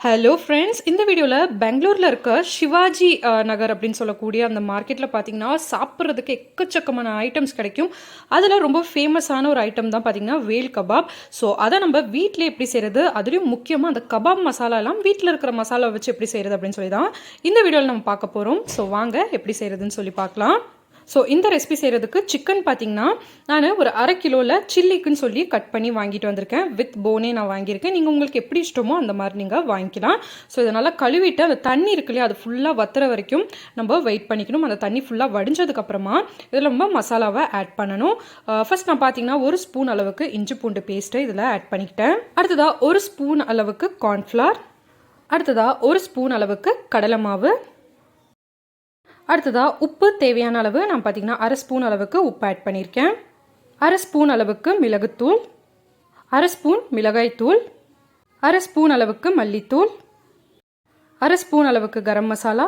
Hello friends இந்த வீடியோவில் பெங்களூரில் இருக்க சிவாஜி நகர் அப்படின்னு சொல்லக்கூடிய அந்த மார்க்கெட்டில் பார்த்தீங்கன்னா சாப்பிட்றதுக்கு எக்கச்சக்கமான ஐட்டம்ஸ் கிடைக்கும். அதில் ரொம்ப ஃபேமஸான ஒரு ஐட்டம் தான் பார்த்தீங்கன்னா வேல் கபாப். ஸோ அதை நம்ம வீட்டில் எப்படி செய்கிறது அதுலேயும் முக்கியமாக அந்த கபாப் மசாலாலாம் வீட்டில் இருக்கிற மசாலா வச்சு எப்படி செய்கிறது அப்படின்னு சொல்லி தான் இந்த வீடியோவில் நம்ம பார்க்க போகிறோம் ஸோ வாங்க எப்படி செய்கிறதுன்னு சொல்லி பார்க்கலாம். ஸோ இந்த ரெசிபி செய்கிறதுக்கு சிக்கன் பார்த்தீங்கன்னா நான் ஒரு அரை கிலோவில் சில்லிக்குன்னு சொல்லி கட் பண்ணி வாங்கிட்டு வந்திருக்கேன். வித் போனே நான் வாங்கியிருக்கேன். நீங்கள் உங்களுக்கு எப்படி இஷ்டமோ அந்த மாதிரி நீங்கள் வாங்கிக்கலாம். ஸோ இதை நல்லா கழுவிட்டு அந்த தண்ணி இருக்கு இல்லையா அது ஃபுல்லாக வத்துற வரைக்கும் நம்ம வெயிட் பண்ணிக்கணும். அந்த தண்ணி ஃபுல்லாக வடிஞ்சதுக்கப்புறமா இதில் நம்ம மசாலாவை ஆட் பண்ணணும். ஃபர்ஸ்ட் நான் பார்த்தீங்கன்னா ஒரு ஸ்பூன் அளவுக்கு இஞ்சி பூண்டு பேஸ்ட்டு இதில் ஆட் பண்ணிக்கிட்டேன். அடுத்ததாக ஒரு ஸ்பூன் அளவுக்கு கார்ன்ஃப்ளவர் அடுத்ததாக ஒரு ஸ்பூன் அளவுக்கு கடலை மாவு. அடுத்ததாக உப்பு தேவையான அளவு நான் பார்த்தீங்கன்னா அரை ஸ்பூன் அளவுக்கு உப்பு ஆட் பண்ணியிருக்கேன். அரை ஸ்பூன் அளவுக்கு மிளகுத்தூள் அரை ஸ்பூன் மிளகாய்த்தூள் அரை ஸ்பூன் அளவுக்கு மல்லித்தூள் அரை ஸ்பூன் அளவுக்கு கரம் மசாலா.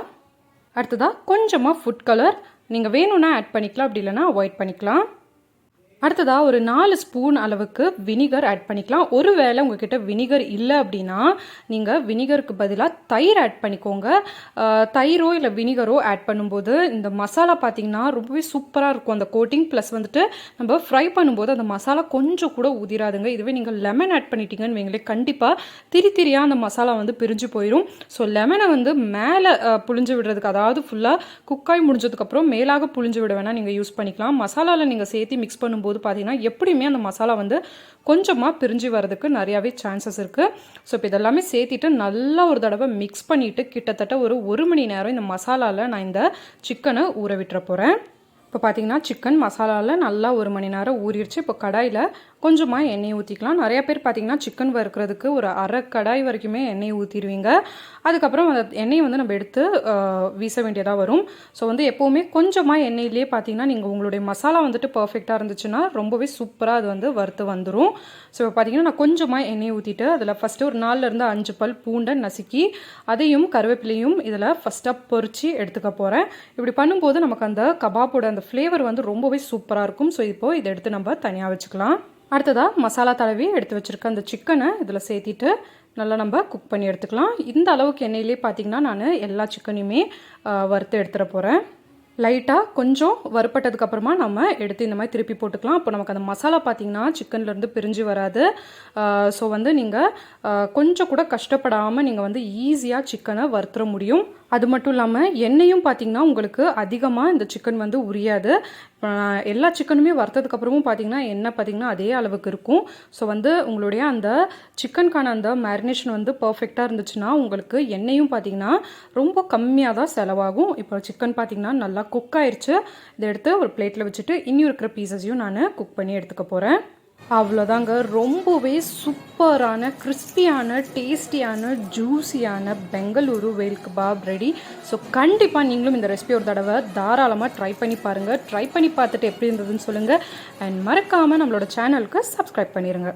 அடுத்ததாக கொஞ்சமாக ஃபுட் கலர் நீங்கள் வேணும்னா ஆட் பண்ணிக்கலாம் அப்படி இல்லைனா அவாய்ட் பண்ணிக்கலாம். அடுத்ததாக ஒரு நாலு ஸ்பூன் அளவுக்கு வினிகர் ஆட் பண்ணிக்கலாம். ஒருவேளை உங்ககிட்ட வினிகர் இல்லை அப்படின்னா நீங்கள் வினிகருக்கு பதிலாக தயிர் ஆட் பண்ணிக்கோங்க. தயிரோ இல்லை வினிகரோ ஆட் பண்ணும்போது இந்த மசாலா பார்த்தீங்கன்னா ரொம்பவே சூப்பராக இருக்கும். அந்த கோட்டிங் ப்ளஸ் வந்துட்டு நம்ம ஃப்ரை பண்ணும்போது அந்த மசாலா கொஞ்சம் கூட உதிராதுங்க. இதுவே நீங்கள் லெமன் ஆட் பண்ணிட்டீங்கன்னு வைங்களே கண்டிப்பாக திரி திரியாக அந்த மசாலா வந்து பிரிஞ்சு போயிடும் ஸோ லெமனை வந்து மேலே புழிஞ்சு விடுறதுக்கு அதாவது ஃபுல்லாக குக்காய் முடிஞ்சதுக்கப்புறம் மேலாக புழிஞ்சு விட வேணால் நீங்கள் யூஸ் பண்ணிக்கலாம். மசாலாவில் நீங்கள் சேர்த்து மிக்ஸ் பண்ணும்போது பார்த்தீங்கன்னா எப்படியுமே அந்த மசாலா வந்து கொஞ்சமாக பிரிஞ்சு வரதுக்கு நிறையாவே சான்சஸ் இருக்குது ஸோ இப்போ இதெல்லாமே சேர்த்திட்டு நல்லா ஒரு தடவை மிக்ஸ் பண்ணிவிட்டு கிட்டத்தட்ட ஒரு ஒரு மணி நேரம் இந்த மசாலாவில் நான் இந்த சிக்கனை ஊற விட்டுற போகிறேன் இப்போ பார்த்தீங்கன்னா சிக்கன் மசாலாவில் நல்லா ஒரு மணி நேரம் ஊறிடுச்சு. இப்போ கடாயில் கொஞ்சமாக எண்ணெய் ஊற்றிக்கலாம் நிறையா பேர் பார்த்திங்கன்னா சிக்கன் வறுக்கிறதுக்கு ஒரு அரை கடாய் வரைக்குமே எண்ணெய் ஊற்றிடுவீங்க அதுக்கப்புறம் அந்த எண்ணெயை வந்து நம்ம எடுத்து வீச வேண்டியதாக வரும். ஸோ வந்து எப்போவுமே கொஞ்சமாக எண்ணெயிலே பார்த்தீங்கன்னா நீங்கள் உங்களுடைய மசாலா வந்துட்டு பர்ஃபெக்டாக இருந்துச்சுன்னா ரொம்பவே சூப்பராக அது வந்து வறுத்து வந்துடும் ஸோ இப்போ பார்த்தீங்கன்னா நான் கொஞ்சமாக எண்ணெய் ஊற்றிட்டு அதில் ஃபஸ்ட்டு ஒரு நாலுலேருந்து அஞ்சு பல் பூண்டை நசுக்கி அதையும் கருவேப்பிலையும் இதில் ஃபஸ்ட்டாக பொறிச்சு எடுத்துக்க போகிறேன் இப்படி பண்ணும்போது நமக்கு அந்த கபாப்போட அந்த ஃப்ளேவர் வந்து ரொம்பவே சூப்பராக இருக்கும். ஸோ இப்போ இதை எடுத்து நம்ம தனியாக வச்சுக்கலாம். அடுத்ததாக மசாலா தடவி எடுத்து வச்சுருக்க அந்த சிக்கனை இதில் சேர்த்திட்டு நல்லா நம்ம குக் பண்ணி எடுத்துக்கலாம். இந்த அளவுக்கு எண்ணெயிலே பார்த்தீங்கன்னா நான் எல்லா சிக்கனையுமே வறுத்து எடுத்துட போகிறேன் லைட்டாக கொஞ்சம் வறுப்பட்டதுக்கப்புறமா நம்ம எடுத்து இந்த மாதிரி திருப்பி போட்டுக்கலாம். அப்போ நமக்கு அந்த மசாலா பார்த்தீங்கன்னா சிக்கன்லேருந்து பிரிஞ்சு வராது. ஸோ வந்து நீங்கள் கொஞ்சம் கூட கஷ்டப்படாமல் நீங்கள் வந்து ஈஸியாக சிக்கனை வறுத்துற முடியும். அது மட்டும் இல்லாமல் எண்ணெயும் பார்த்தீங்கன்னா உங்களுக்கு அதிகமாக இந்த சிக்கன் வந்து உரியாது. எல்லா சிக்கனுமே வறுத்ததுக்கப்புறமும் பார்த்தீங்கன்னா எண்ணெய் பார்த்தீங்கன்னா அதே அளவுக்கு இருக்கும். ஸோ வந்து உங்களுடைய அந்த சிக்கனுக்கான அந்த மேரினேஷன் வந்து பர்ஃபெக்டாக இருந்துச்சுன்னா உங்களுக்கு எண்ணெயும் பார்த்தீங்கன்னா ரொம்ப கம்மியாக தான் செலவாகும். இப்போ சிக்கன் பார்த்தீங்கன்னா நல்லா குக் ஆயிடுச்சு இதை எடுத்து ஒரு பிளேட்டில் வச்சுட்டு இன்னும் இருக்கிற பீசஸையும் நான் குக் பண்ணி எடுத்துக்க போகிறேன் அவ்வளோதாங்க. ரொம்பவே சூப்பரான கிறிஸ்பியான டேஸ்டியான ஜூஸியான பெங்களூரு வேல் கபாப் ரெடி. ஸோ கண்டிப்பாக நீங்களும் இந்த ரெசிபி ஒரு தடவை தாராளமாக ட்ரை பண்ணி பாருங்கள் ட்ரை பண்ணி பார்த்துட்டு எப்படி இருந்ததுன்னு சொல்லுங்கள் அண்ட் மறக்காமல் நம்மளோட சேனலுக்கு சப்ஸ்கிரைப் பண்ணிடுங்க